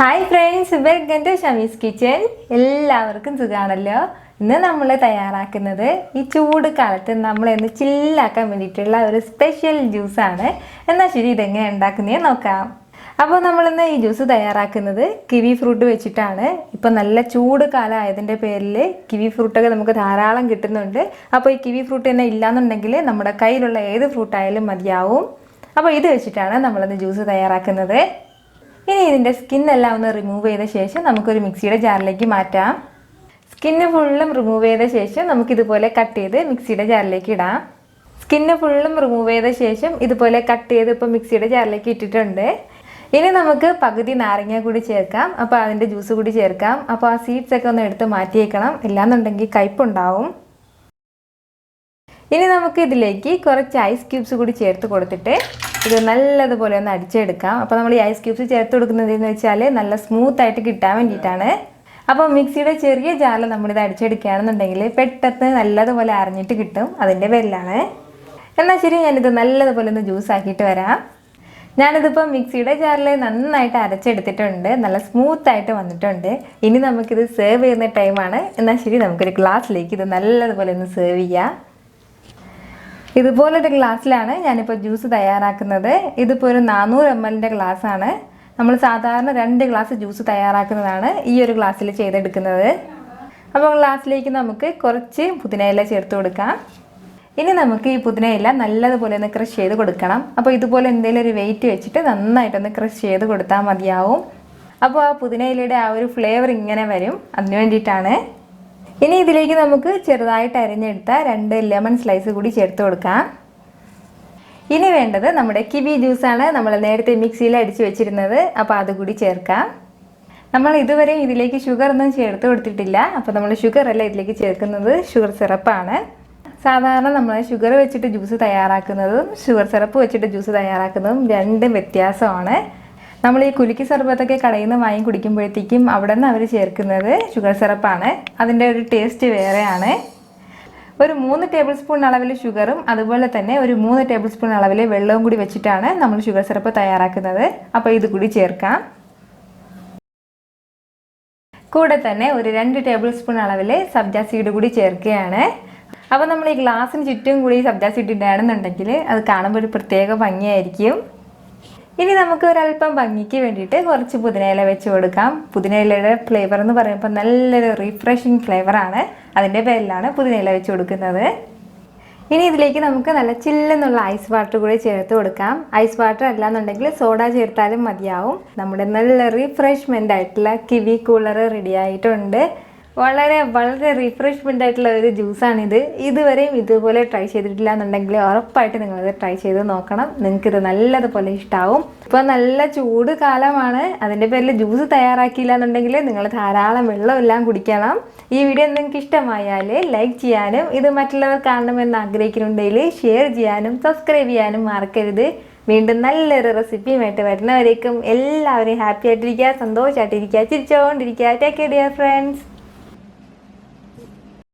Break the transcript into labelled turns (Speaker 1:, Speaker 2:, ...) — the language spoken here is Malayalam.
Speaker 1: Hi friends welcome to Shamees kitchen എല്ലാവർക്കും സുഖമാണല്ലോ ഇന്ന് നമ്മൾ തയ്യാറാക്കുന്നത് ഈ ചൂട് കാലത്ത് നമ്മളെന്ന് ചില്ലാക്കാൻ വേണ്ടിയിട്ടുള്ള ഒരു സ്പെഷ്യൽ ജ്യൂസാണ് എന്നാൽ ശരി ഇതെങ്ങനെ ഉണ്ടാക്കുന്നേ നോക്കാം. അപ്പോൾ നമ്മളിന്ന് ഈ ജ്യൂസ് തയ്യാറാക്കുന്നത് കിവി ഫ്രൂട്ട് വെച്ചിട്ടാണ്. ഇപ്പോൾ നല്ല ചൂട് കാലമായതിന്റെ പേരിൽ കിവി ഫ്രൂട്ടൊക്കെ നമുക്ക് ധാരാളം കിട്ടുന്നുണ്ട്. അപ്പോൾ ഈ കിവി ഫ്രൂട്ട് തന്നെ ഇല്ലാന്നുണ്ടെങ്കിൽ നമ്മുടെ കയ്യിലുള്ള ഏത് ഫ്രൂട്ടായാലും മതിയാവും. അപ്പോൾ ഇത് വെച്ചിട്ടാണ് നമ്മളിന്ന് ജ്യൂസ് തയ്യാറാക്കുന്നത്. ഇനി ഇതിന്റെ സ്കിന്നെല്ലാം ഒന്ന് റിമൂവ് ചെയ്ത ശേഷം നമുക്കൊരു മിക്സിയുടെ ജാറിലേക്ക് മാറ്റാം. സ്കിന്ന് ഫുള്ളും റിമൂവ് ചെയ്ത ശേഷം നമുക്കിതുപോലെ കട്ട് ചെയ്ത് മിക്സിയുടെ ജാറിലേക്ക് ഇടാം. സ്കിന്ന് ഫുള്ളും റിമൂവ് ചെയ്ത ശേഷം ഇതുപോലെ കട്ട് ചെയ്ത് ഇപ്പോൾ മിക്സിയുടെ ജാറിലേക്ക് ഇട്ടിട്ടുണ്ട്. ഇനി നമുക്ക് പകുതി നാരങ്ങ കൂടി ചേർക്കാം. അപ്പോൾ അതിന്റെ ജ്യൂസ് കൂടി ചേർക്കാം. അപ്പോൾ ആ സീഡ്സ് ഒക്കെ ഒന്ന് എടുത്ത് മാറ്റിയേക്കണം. ഇല്ലാന്നുണ്ടെങ്കിൽ കയ്പുണ്ടാവും ഇനി നമുക്ക് ഇതിലേക്ക് കുറച്ച് ഐസ് ക്യൂബ്സ് കൂടി ചേർത്ത് കൊടുത്തിട്ട് ഇത് നല്ലതുപോലെ ഒന്ന് അടിച്ചെടുക്കാം. അപ്പോൾ നമ്മൾ ഈ ഐസ് ക്യൂബ്സ് ചേർത്ത് കൊടുക്കുന്നത് എന്ന് വെച്ചാൽ നല്ല സ്മൂത്ത് ആയിട്ട് കിട്ടാൻ വേണ്ടിയിട്ടാണ്. അപ്പോൾ മിക്സിയുടെ ചെറിയ ജാറിൽ നമ്മളിത് അടിച്ചെടുക്കുകയാണെന്നുണ്ടെങ്കിൽ പെട്ടെന്ന് നല്ലതുപോലെ അരഞ്ഞിട്ട് കിട്ടും അതിന്റെ പേരിലാണ് എന്നാൽ ശരി ഞാനിത് നല്ലതുപോലെ ഒന്ന് ജ്യൂസ് ആക്കിയിട്ട് വരാം. ഞാനിതിപ്പോൾ മിക്സിയുടെ ജാറിൽ നന്നായിട്ട് അരച്ചെടുത്തിട്ടുണ്ട്. നല്ല സ്മൂത്ത് ആയിട്ട് വന്നിട്ടുണ്ട്. ഇനി നമുക്കിത് സെർവ് ചെയ്യുന്ന ടൈമാണ് എന്നാൽ ശരി നമുക്കൊരു ഗ്ലാസ്സിലേക്ക് ഇത് നല്ലതുപോലെ ഒന്ന് സെർവ് ചെയ്യാം. ഇതുപോലൊരു ഗ്ലാസ്സിലാണ് ഞാനിപ്പോൾ ജ്യൂസ് തയ്യാറാക്കുന്നത്. ഇതിപ്പോൾ ഒരു നാനൂറ് എം എല്ലിന്റെ ഗ്ലാസ്സാണ്. നമ്മൾ സാധാരണ രണ്ട് ഗ്ലാസ് ജ്യൂസ് തയ്യാറാക്കുന്നതാണ് ഈ ഒരു ഗ്ലാസ്സിൽ ചെയ്തെടുക്കുന്നത്. അപ്പോൾ ഗ്ലാസ്സിലേക്ക് നമുക്ക് കുറച്ച് പുതിനയില ചേർത്ത് കൊടുക്കാം. ഇനി നമുക്ക് ഈ പുതിനയില നല്ലതുപോലെ ഒന്ന് ക്രഷ് ചെയ്ത് കൊടുക്കണം. അപ്പോൾ ഇതുപോലെ എന്തെങ്കിലും ഒരു വെയിറ്റ് വെച്ചിട്ട് നന്നായിട്ടൊന്ന് ക്രഷ് ചെയ്ത് കൊടുത്താൽ മതിയാവും. അപ്പോൾ ആ പുതിനയിലയുടെ ആ ഒരു ഫ്ലേവർ ഇങ്ങനെ വരും. അതിന് വേണ്ടിയിട്ടാണ് ഇനി ഇതിലേക്ക് നമുക്ക് ചെറുതായിട്ട് അരിഞ്ഞെടുത്ത രണ്ട് ലെമൺ സ്ലൈസ് കൂടി ചേർത്ത് കൊടുക്കാം. ഇനി വേണ്ടത് നമ്മുടെ കിവി ജ്യൂസാണ് നമ്മൾ നേരത്തെ മിക്സിയിൽ അടിച്ച് വെച്ചിരുന്നത്. അപ്പോൾ അതുകൂടി ചേർക്കാം. നമ്മൾ ഇതുവരെ ഇതിലേക്ക് ഷുഗർ ഒന്നും ചേർത്ത് കൊടുത്തിട്ടില്ല. അപ്പോൾ നമ്മൾ ഷുഗർ അല്ല ഇതിലേക്ക് ചേർക്കുന്നത്. ഷുഗർ സിറപ്പാണ് സാധാരണ നമ്മൾ ഷുഗർ വെച്ചിട്ട് ജ്യൂസ് തയ്യാറാക്കുന്നതും ഷുഗർ സിറപ്പ് വെച്ചിട്ട് ജ്യൂസ് തയ്യാറാക്കുന്നതും രണ്ടും വ്യത്യാസമാണ്. നമ്മൾ ഈ കുലുക്കി സർബത്തൊക്കെ കടയിൽ നിന്ന് വാങ്ങി കുടിക്കുമ്പോഴത്തേക്കും അവിടെ നിന്ന് അവർ ചേർക്കുന്നത് ഷുഗർ സിറപ്പാണ് അതിന്റെ ഒരു ടേസ്റ്റ് വേറെയാണ്. ഒരു മൂന്ന് ടേബിൾ സ്പൂൺ അളവിൽ ഷുഗറും അതുപോലെ തന്നെ ഒരു മൂന്ന് ടേബിൾ സ്പൂൺ അളവിൽ വെള്ളവും കൂടി വെച്ചിട്ടാണ് നമ്മൾ ഷുഗർ സിറപ്പ് തയ്യാറാക്കുന്നത്. അപ്പോൾ ഇത് കൂടി ചേർക്കാം. കൂടെ തന്നെ ഒരു രണ്ട് ടേബിൾ സ്പൂൺ അളവിൽ സബ്ജാ സീഡ് കൂടി ചേർക്കുകയാണ്. അപ്പോൾ നമ്മൾ ഈ ഗ്ലാസ്സിന് ചുറ്റും കൂടി സബ്ജാ സീഡ് ഇടുകയാണെന്നുണ്ടെങ്കിൽ അത് കാണുമ്പോൾ ഒരു പ്രത്യേക ഭംഗിയായിരിക്കും. ഇനി നമുക്ക് ഒരല്പം ഭംഗിക്ക് വേണ്ടിയിട്ട് കുറച്ച് പുതിനയില വെച്ച് കൊടുക്കാം. പുതിനയിലയുടെ ഫ്ലേവർ എന്ന് പറയുമ്പോൾ നല്ലൊരു റീഫ്രഷിങ് ഫ്ലേവറാണ് അതിന്റെ പേരിലാണ് പുതിനയില വെച്ച് കൊടുക്കുന്നത്. ഇനി ഇതിലേക്ക് നമുക്ക് നല്ല ചില്ലെന്നുള്ള ഐസ് വാട്ടർ കൂടി ചേർത്ത് കൊടുക്കാം. ഐസ് വാട്ടർ അല്ലാന്നുണ്ടെങ്കിൽ സോഡ ചേർത്താലും മതിയാവും. നമ്മുടെ നല്ല റീഫ്രഷ്മെന്റ് ആയിട്ടുള്ള കിവി കൂളർ റെഡി ആയിട്ടുണ്ട്. വളരെ വളരെ റീഫ്രഷ്മെന്റ് ആയിട്ടുള്ള ഒരു ജ്യൂസാണിത് ഇതുവരെയും ഇതുപോലെ ട്രൈ ചെയ്തിട്ടില്ല എന്നുണ്ടെങ്കിൽ ഉറപ്പായിട്ട് നിങ്ങളിത് ട്രൈ ചെയ്ത് നോക്കണം. നിങ്ങൾക്കിത് നല്ലതുപോലെ ഇഷ്ടമാവും ഇപ്പോൾ നല്ല ചൂട് കാലമാണ്. അതിന്റെ പേരിൽ ജ്യൂസ് തയ്യാറാക്കിയില്ല എന്നുണ്ടെങ്കിൽ നിങ്ങൾ ധാരാളം വെള്ളമെല്ലാം കുടിക്കണം. ഈ വീഡിയോ നിങ്ങൾക്ക് ഇഷ്ടമായാൽ ലൈക്ക് ചെയ്യാനും ഇത് മറ്റുള്ളവർ കാണണമെന്ന് ആഗ്രഹിക്കുന്നുണ്ടെങ്കിൽ ഷെയർ ചെയ്യാനും സബ്സ്ക്രൈബ് ചെയ്യാനും മറക്കരുത്. വീണ്ടും നല്ലൊരു റെസിപ്പിയുമായിട്ട് വരുന്നവരേക്കും എല്ലാവരെയും ഹാപ്പി ആയിട്ടിരിക്കുക സന്തോഷമായിട്ടിരിക്കുക ചിരിച്ചുകൊണ്ടിരിക്കുക ടേക്ക് കെയർ ഡിയർ ഫ്രണ്ട്സ്